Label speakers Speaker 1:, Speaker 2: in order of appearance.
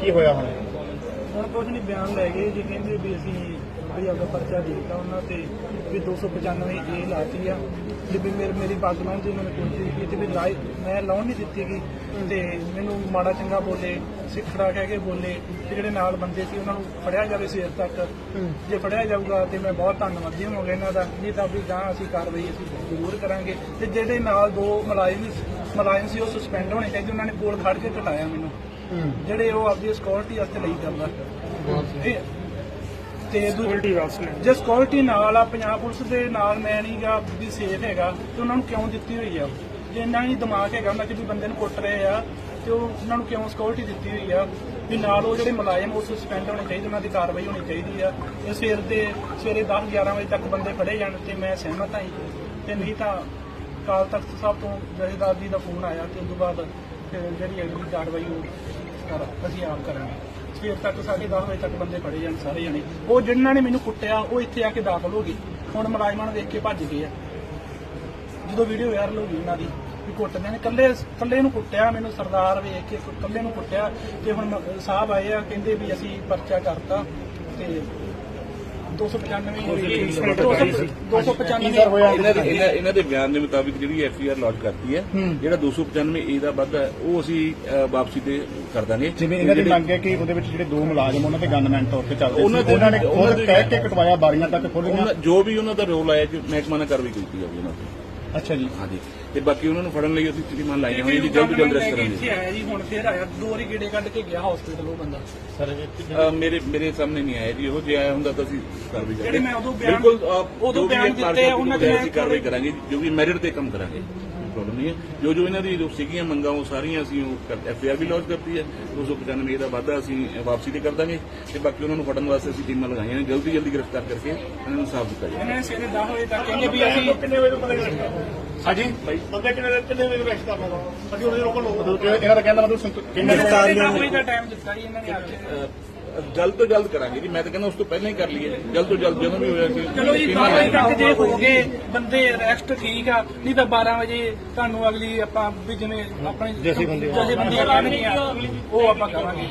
Speaker 1: ਕੀ ਹੋਇਆ ਹੁਣ?
Speaker 2: ਹੁਣ ਕੁਝ ਨਹੀਂ ਬਿਆਨ ਲੈ ਗਏ ਜੀ। ਕਹਿੰਦੇ ਵੀ ਅਸੀਂ ਵੀ ਆਪਦਾ ਪਰਚਾ ਦੇ ਦਿੱਤਾ ਉਹਨਾਂ ਤੇ ਵੀ 295 ਏ ਲਾਤੀ ਆ। ਜੇ ਵੀ ਮੇਰੇ ਮੇਰੀ ਬਾਗਮਾਨ ਜੀ ਮੈਨੂੰ ਕੋਈ ਕੀਤੀ ਵੀ ਲਾਈ ਮੈਂ ਲਾਉਣ ਨਹੀਂ ਦਿੱਤੀ ਗਈ ਤੇ ਮੈਨੂੰ ਮਾੜਾ ਚੰਗਾ ਬੋਲੇ ਸਿੱਖੜਾ ਕਹਿ ਕੇ ਬੋਲੇ ਤੇ ਜਿਹੜੇ ਨਾਲ ਬੰਦੇ ਸੀ ਉਹਨਾਂ ਨੂੰ ਫੜਿਆ ਜਾਵੇ ਸਵੇਰ ਤੱਕ। ਜੇ ਫੜਿਆ ਜਾਊਗਾ ਤੇ ਮੈਂ ਬਹੁਤ ਧੰਨਵਾਦੀ ਹੋਵਾਂਗਾ ਇਹਨਾਂ ਦਾ। ਨਹੀਂ ਤਾਂ ਵੀ ਗਾਂ ਅਸੀਂ ਕਾਰਵਾਈ ਅਸੀਂ ਜ਼ਰੂਰ ਕਰਾਂਗੇ। ਤੇ ਜਿਹੜੇ ਨਾਲ ਦੋ ਮੁਲਾਜ਼ਮ ਮੁਲਾਜ਼ਮ ਸੀ ਉਹ ਸਸਪੈਂਡ ਹੋਣੇ ਚਾਹੀਦੇ ਉਹਨਾਂ ਨੇ ਕੋਲ ਖੜ ਕੇ ਘਟਾਇਆ ਮੈਨੂੰ। ਜਿਹੜੇ ਉਹ ਆਪਦੀ ਸਿਕਿਉਰਿਟੀ ਵਾਸਤੇ ਲਈ ਇਹ- ਤੇ ਸਿਕਿਉਰਿਟੀ ਵਾਸਤੇ। ਜੇ ਸਿਕਿਉਰਿਟੀ ਨਾਲ ਆ ਪੰਜਾਬ ਪੁਲਿਸ ਦੇ ਨਾਲ ਮੈਂ ਨਹੀਂਗਾ ਵੀ ਸੇਫ ਹੈਗਾ ਤੇ ਉਹਨਾਂ ਨੂੰ ਕਿਉਂ ਦਿੱਤੀ ਹੋਈ ਆ? ਜੇ ਇੰਨਾ ਹੀ ਦਿਮਾਗ ਹੈਗਾ ਉਹਨਾਂ 'ਚ ਵੀ ਬੰਦੇ ਨੂੰ ਕੁੱਟ ਰਹੇ ਆ ਤੇ ਉਹ ਉਹਨਾਂ ਨੂੰ ਕਿਉਂ ਸਿਕਿਉਰਿਟੀ ਦਿੱਤੀ ਹੋਈ ਆ? ਵੀ ਨਾਲ ਉਹ ਜਿਹੜੇ ਮੁਲਾਜ਼ਮ ਉਹ ਸਸਪੈਂਡ ਹੋਣੇ ਚਾਹੀਦੇ ਉਹਨਾਂ ਦੀ ਕਾਰਵਾਈ ਹੋਣੀ ਚਾਹੀਦੀ ਆ। ਇਹ ਸਵੇਰ ਦੇ ਸਵੇਰੇ 10 11 ਵਜੇ ਤੱਕ ਬੰਦੇ ਫੜੇ ਜਾਣ ਤੇ ਮੈਂ ਸਹਿਮਤ ਹਾਂ। ਤੇ ਨਹੀਂ ਤਾਂ ਕਾਲ ਤਖਤ ਸਾਹਿਬ ਤੋਂ ਜਥੇਦਾਰ ਜੀ ਦਾ ਫੋਨ ਆਇਆ ਤੇ ਉਸ ਤੋਂ ਬਾਅਦ ਜਿਹੜੀ ਅਗਲੀ ਕਾਰਵਾਈ ਉਹ ਕਰ ਅਸੀਂ ਆਪ ਕਰਾਂਗੇ। ਸਵੇਰ ਤੱਕ ਸਾਢੇ 10 ਵਜੇ ਤੱਕ ਬੰਦੇ ਫੜੇ ਜਾਣ ਸਾਰੇ ਜਣੇ। ਉਹ ਜਿਨ੍ਹਾਂ ਨੇ ਮੈਨੂੰ ਕੁੱਟਿਆ, ਉਹ ਇੱਥੇ ਆ ਕੇ ਦਾਖਲ ਹੋ ਗਏ। ਹੁਣ ਮੁਲਾਜ਼ਮਾਂ ਨੂੰ ਦੇਖ ਕੇ ਭੱਜ ਗਏ ਆ। ਜਦੋਂ ਵੀਡੀਓ ਵਾਇਰਲ ਹੋ ਗਈ ਉਹਨਾਂ ਦੀ, ਵੀ ਕੁੱਟਦੇ ਨੇ। ਕੱਲੇ ਕੱਲੇ ਨੂੰ ਕੁੱਟਿਆ ਮੈਨੂੰ ਸਰਦਾਰ ਵੇਖ ਕੇ ਕੱਲੇ ਨੂੰ ਕੁੱਟਿਆ। ਤੇ ਹੁਣ ਸਾਹਿਬ ਆਏ ਆ, ਕਹਿੰਦੇ ਵੀ ਅਸੀਂ ਪਰਚਾ ਕਰਤਾ ਤੇ 295 295
Speaker 1: ਕੀ ਸਰ ਹੋਇਆ
Speaker 3: ਇਹਨਾਂ ਦੇ ਇਹਨਾਂ ਇਹਨਾਂ ਦੇ ਬਿਆਨ ਦੇ ਮੁਤਾਬਿਕ ਜਿਹੜੀ ਐਫ ਆਈ ਆਰ ਲੌਂਚ ਕਰਤੀ ਹੈ ਜਿਹੜਾ 295 ਏ ਦਾ ਵਾਧਾ ਹੈ, ਉਹ ਅਸੀਂ ਅ, ਵਾਪਸੀ ਤੇ ਕਰ ਦਾਂਗੇ।
Speaker 1: ਜਿਵੇਂ ਇਹਨਾਂ ਦੀ
Speaker 3: ਜਿਹੜੇ-
Speaker 1: ਮੰਗ ਹੈ ਕਿ ਉਹਦੇ ਵਿੱਚ ਜਿਹੜੇ ਦੋ ਮੁਲਾਜ਼ਮ ਉਹਨਾਂ ਦੇ ਗਨਮੈਨ ਤੌਰ ਤੇ ਚੱਲਦੇ
Speaker 3: ਉਹਨਾਂ
Speaker 1: ਸੀ
Speaker 3: ਦੇ-
Speaker 1: ਉਹਨਾਂ ਨੇ
Speaker 3: ਉਹਨਾਂ
Speaker 1: ਖੁਦ
Speaker 3: ਦੇ-
Speaker 1: ਕਹਿ ਕੇ ਕਟਵਾਇਆ ਬਾਰੀਆਂ ਤੱਕ ਖੋਲੀਆਂ
Speaker 3: ਉਹਨਾਂ- ਜੋ ਵੀ ਉਹਨਾਂ ਦਾ ਰੋਲ ਆਇਆ ਜੀ ਮਹਿਕਮਾ ਨੇ ਕਾਰਵਾਈ ਕੀਤੀ ਜਾਵੇ ਉਹਨਾਂ ਤੇ।
Speaker 1: ਅੱਛਾ ਜੀ।
Speaker 3: ਹਾਂਜੀ। ਤੇ ਬਾਕੀ ਉਹਨਾਂ ਨੂੰ ਫੜਨ ਲਈ ਅਸੀਂ ਟੀਮਾਂ ਲਾਈਆਂ ਹੋਈਆਂ ਜੀ ਜਲਦ ਤੋਂ ਜਲਦ
Speaker 2: ਇੱਥੇ
Speaker 3: ਕਰਾਂਗੇ।
Speaker 2: ਆਇਆ ਜੀ ਹੁਣ ਫੇਰ ਆਇਆ। ਦੋ ਵਾਰੀ ਗੇੜੇ ਕੱਢ ਕੇ ਗਿਆ ਹਸਪੀਟਲ ਉਹ ਬੰਦਾ।
Speaker 3: ਅ, ਮੇਰੇ ਮੇਰੇ ਸਾਹਮਣੇ ਨਹੀਂ ਆਇਆ ਜੀ ਉਹ ਜੇ ਆਇਆ ਹੁੰਦਾ ਤਾਂ ਅਸੀਂ ਕਾਰਵਾਈ ਕਰਾਂਗੇ
Speaker 2: ਜਿਹੜੇ ਮੈਂ ਉਦੋਂ ਬਿਆਨ-
Speaker 3: ਬਿਲਕੁਲ ਅ,
Speaker 2: ਉਦੋਂ
Speaker 3: ਜੋ ਵੀ
Speaker 2: ਬਿਆਨ ਦਿੱਤੇ ਉਹਨਾਂ
Speaker 3: ਦੇ
Speaker 2: ਦੇ
Speaker 3: ਅਸੀਂ ਕਾਰਵਾਈ ਕਰਾਂਗੇ ਜੋ ਵੀ ਮੈਰਿਟ ਤੇ ਕੰਮ ਕਰਾਂਗੇ। ਪ੍ਰੋਬਲਮ ਨਹੀਂ ਹੈ। ਜੋ ਜੋ ਇਹਨਾਂ ਦੀ ਜੋ ਸੀਗੀਆਂ ਮੰਗਾਂ ਉਹ ਸਾਰੀਆਂ ਅਸੀਂ ਉਹ ਐਫ ਆਰ ਵੀ ਲੌਂਚ ਕਰਤੀ ਹੈ। 295 ਦਾ ਵਾਧਾ ਅਸੀਂ ਵਾਪਸੀ ਤੇ ਕਰ ਦਾਂਗੇ। ਤੇ ਬਾਕੀ ਉਹਨਾਂ ਨੂੰ ਫੜਨ ਵਾਸਤੇ ਅਸੀਂ ਟੀਮਾਂ ਲਗਾਈਆਂ ਨੇ। ਜਲਦੀ ਜਲਦੀ ਗ੍ਰਿਫਤਾਰ ਕਰਕੇ ਇਹਨਾਂ ਨੂੰ ਸਾਫ਼ ਦਿੱਤਾ ਜਾਵੇ।
Speaker 2: ਇਹਨਾਂ ਨੇ ਸਵੇਰੇ 10 ਵਜੇ ਤੱਕ ਕਹਿੰਦੇ ਵੀ ਅਸੀਂ ਕਿੰਨੇ ਵਜੇ ਤੋਂ
Speaker 1: ਹਾਂਜੀ?
Speaker 2: ਬੰਦੇ ਕਿੰਨੇ ਕਿੰਨੇ ਵਜੇ ਰੈਸਟ ਕਰਨਾ ਅਸੀਂ ਉਹਦੇ ਰੋਕਣ
Speaker 1: ਮਤਲਬ ਕਿ ਇਹਨਾਂ ਦਾ ਕਹਿਣ ਦਾ ਮਤਲਬ ਕਿੰਨੇ
Speaker 2: ਵਜੇ ਦਾ ਟਾਈਮ ਦਿੱਤਾ ਜੀ ਇਹਨਾਂ ਨੇ ਆ ਕੇ।
Speaker 3: ਅ, ਜਲਦ ਤੋਂ ਜਲਦ ਕਰਾਂਗੇ ਜੀ। ਮੈਂ ਤਾਂ ਕਹਿੰਦਾ ਉਸ ਤੋਂ ਪਹਿਲਾਂ ਹੀ ਕਰ ਲਈਏ। ਜਲਦ ਤੋਂ ਜਲਦ ਜਦੋਂ ਵੀ ਹੋਇਆ ਕਿ
Speaker 2: ਚਲੋ ਜੀ
Speaker 3: ਟੀਮਾਂ
Speaker 2: 10 ਵਜੇ
Speaker 3: ਲਾਈਆਂ।
Speaker 2: ਤੱਕ ਜੇ ਹੋ ਗਏ ਬੰਦੇ ਰੈਸਟ ਠੀਕ ਆ। ਨਹੀਂ ਤਾਂ 12 ਵਜੇ ਤੁਹਾਨੂੰ ਅਗਲੀ ਆਪਾਂ ਵੀ ਜਿਵੇਂ ਆਪਣੇ ਜਥੇ ਬੰਦੀਆਂ ਕਰਨਗੀਆਂ ਉਹ ਆਪਾਂ ਕਰਾਂਗੇ।